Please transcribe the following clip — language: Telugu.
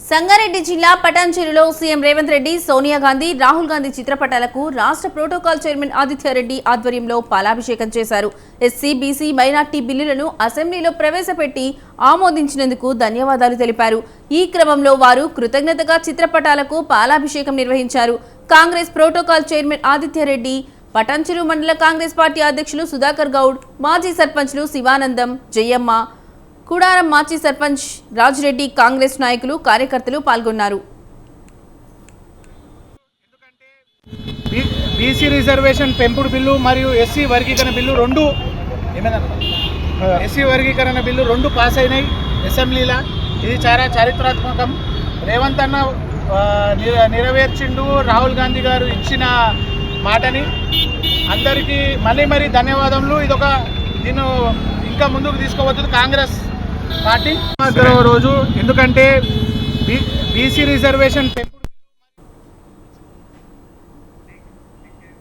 సంగారెడ్డి జిల్లా పటాన్చెరులో సీఎం రేవంత్ రెడ్డి సోనియా గాంధీ రాహుల్ గాంధీ చిత్రపటాలకు రాష్ట్ర ప్రోటోకాల్ చైర్మన్ ఆదిత్యారెడ్డి ఆధ్వర్యంలో పాలాభిషేకం చేశారు. ఎస్సీ బీసీ మైనార్టీ బిల్లులను అసెంబ్లీలో ప్రవేశపెట్టి ఆమోదించినందుకు ధన్యవాదాలు తెలిపారు. ఈ క్రమంలో వారు కృతజ్ఞతగా చిత్రపటాలకు పాలాభిషేకం నిర్వహించారు. కాంగ్రెస్ ప్రోటోకాల్ చైర్మన్ ఆదిత్యారెడ్డి పటాన్చెరు మండల కాంగ్రెస్ పార్టీ అధ్యక్షులు సుధాకర్ గౌడ్ మాజీ సర్పంచ్లు శివానందం జయమ్మ కూడారం మాజీ సర్పంచ్ రాజిరెడ్డి కాంగ్రెస్ నాయకులు కార్యకర్తలు పాల్గొన్నారు. బీ- బీసీ రిజర్వేషన్ పెంపుడు బిల్లు మరియు ఎస్సీ వర్గీకరణ బిల్లు రెండు ఎస్సీ వర్గీకరణ బిల్లు రెండు పాస్ అయినాయి. అసెంబ్లీలో. ఇది చాలా చారిత్రాత్మకం. రేవంత్ అన్న నిర- నెరవేర్చిండు రాహుల్ గాంధీ గారు ఇచ్చిన మాటని. అందరికీ మళ్ళీ మరీ ధన్యవాదములు. ఇదొక దీన్ని ఇంకా ముందుకు తీసుకోవద్దు కాంగ్రెస్. పార్టీ. రోజు ఎందుకంటే బీసీ రిజర్వేషన్